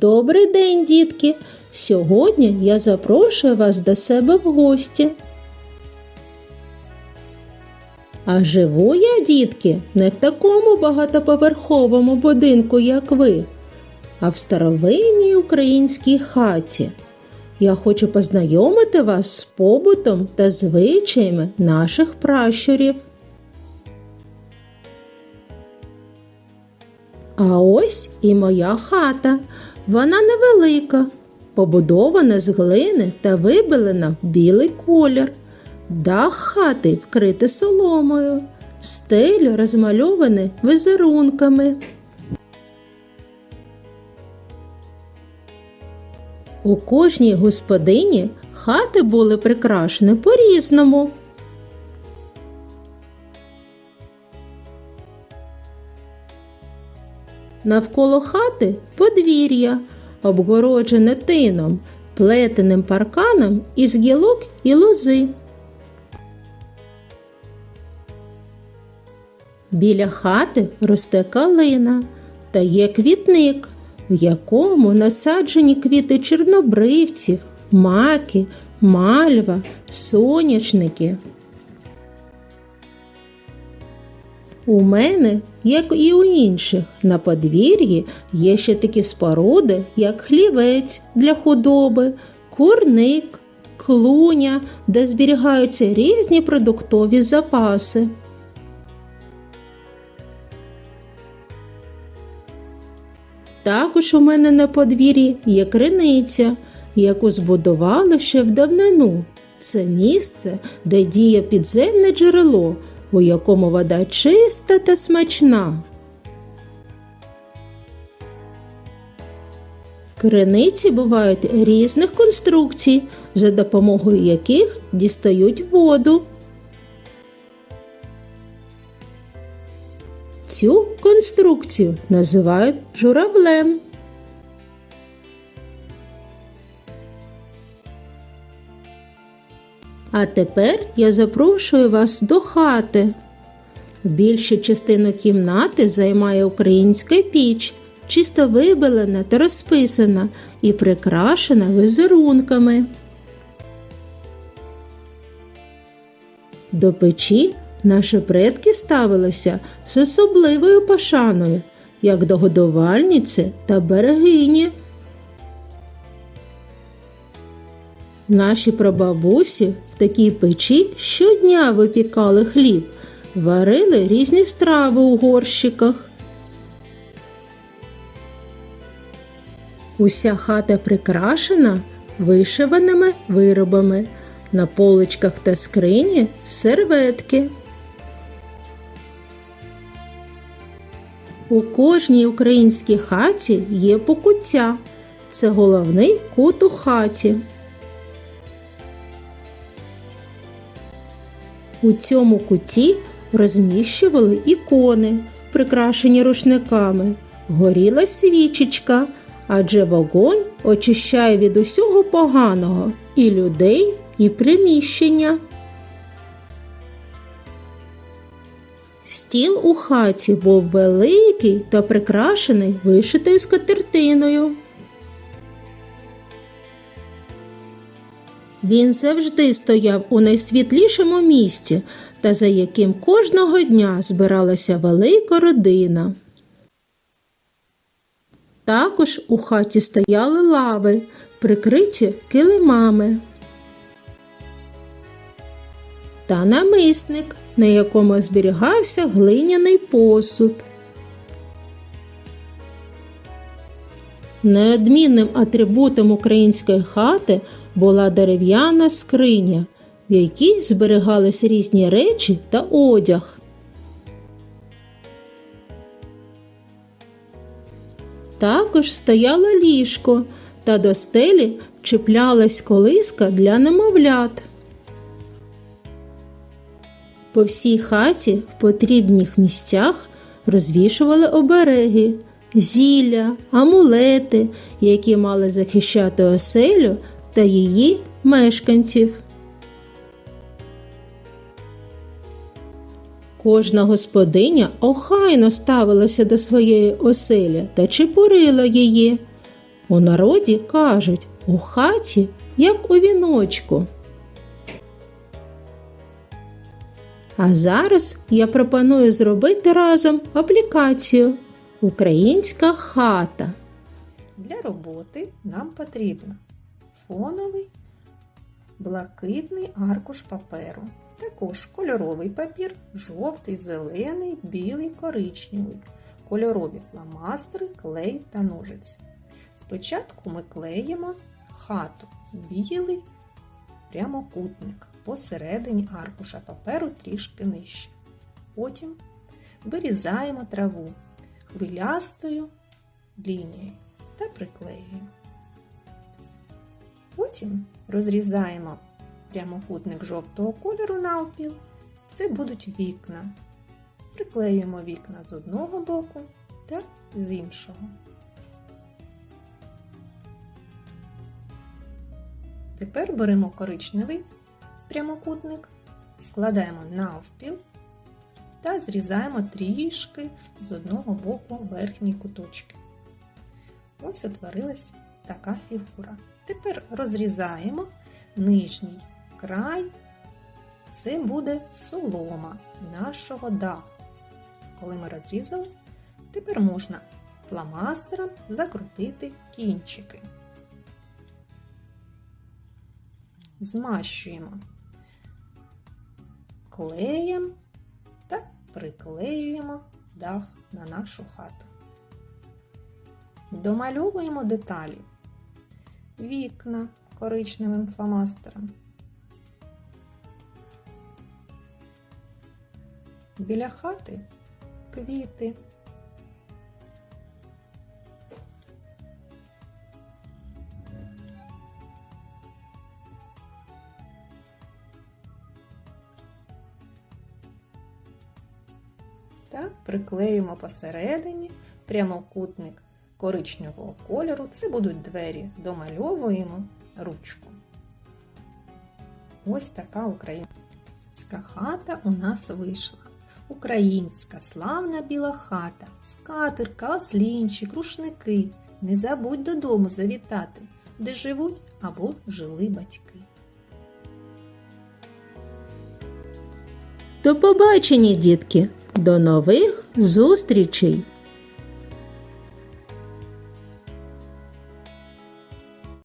Добрий день, дітки! Сьогодні я запрошую вас до себе в гості. А живу я, дітки, не в такому багатоповерховому будинку, як ви, а в старовинній українській хаті. Я хочу познайомити вас з побутом та звичаями наших пращурів. А ось і моя хата. Вона невелика, побудована з глини та вибелена в білий колір. Дах хати вкритий соломою, стелю розмальовані візерунками. У кожній господині хати були прикрашені по-різному. Навколо хати подвір'я, обгороджене тином, плетеним парканом із гілок і лози. Біля хати росте калина та є квітник, в якому насаджені квіти чорнобривців, маки, мальва, сонячники. У мене, як і у інших, на подвір'ї є ще такі споруди, як хлівець для худоби, курник, клуня, де зберігаються різні продуктові запаси. Також у мене на подвір'ї є криниця, яку збудували ще в давнину. Це місце, де діє підземне джерело, у якому вода чиста та смачна. Криниці бувають різних конструкцій, за допомогою яких дістають воду. Цю конструкцію називають журавлем. А тепер я запрошую вас до хати. Більшу частину кімнати займає українська піч, чисто вибелена та розписана і прикрашена візерунками. До печі наші предки ставилися з особливою пошаною, як до годувальниці та берегині. Наші прабабусі в такій печі щодня випікали хліб, варили різні страви у горщиках. Уся хата прикрашена вишиваними виробами, на поличках та скрині серветки. У кожній українській хаті є покуття. Це головний кут у хаті. У цьому куті розміщували ікони, прикрашені рушниками, горіла свічечка, адже вогонь очищає від усього поганого і людей, і приміщення. Стіл у хаті був великий та прикрашений вишитою скатертиною. Він завжди стояв у найсвітлішому місці, та за яким кожного дня збиралася велика родина. Також у хаті стояли лави, прикриті килимами. Та намисник, на якому зберігався глиняний посуд. Неодмінним атрибутом української хати була дерев'яна скриня, в якій зберігались різні речі та одяг. Також стояло ліжко та до стелі чіплялась колиска для немовлят. По всій хаті в потрібних місцях розвішували обереги, зілля, амулети, які мали захищати оселю та її мешканців. Кожна господиня охайно ставилася до своєї оселі та чепурила її. У народі кажуть, у хаті, як у віночку. А зараз я пропоную зробити разом аплікацію Українська хата. Для роботи нам потрібно фоновий блакитний аркуш паперу, також кольоровий папір, жовтий, зелений, білий, коричневий, кольорові фломастери, клей та ножиці. Спочатку ми клеїмо хату білий прямокутник посередині аркуша паперу трішки нижче. Потім вирізаємо траву хвилястою лінією та приклеюємо. Потім розрізаємо прямокутник жовтого кольору навпіл. Це будуть вікна. Приклеюємо вікна з одного боку та з іншого. Тепер беремо коричневий прямокутник, складаємо навпіл та зрізаємо трішки з одного боку верхні куточки. Ось утворилась така фігура. Тепер розрізаємо нижній край. Це буде солома нашого даху. Коли ми розрізали, тепер можна фломастером закрутити кінчики. Змащуємо клеєм приклеюємо дах на нашу хату. Домальовуємо деталі. Вікна коричневим фломастером. Біля хати квіти. Та приклеюємо посередині прямокутник коричневого кольору. Це будуть двері. Домальовуємо ручку. Ось така українська хата у нас вийшла. Українська славна біла хата, скатерка, ослінчик, рушники. Не забудь додому завітати, де живуть або жили батьки. До побачення, дітки! До нових зустрічей!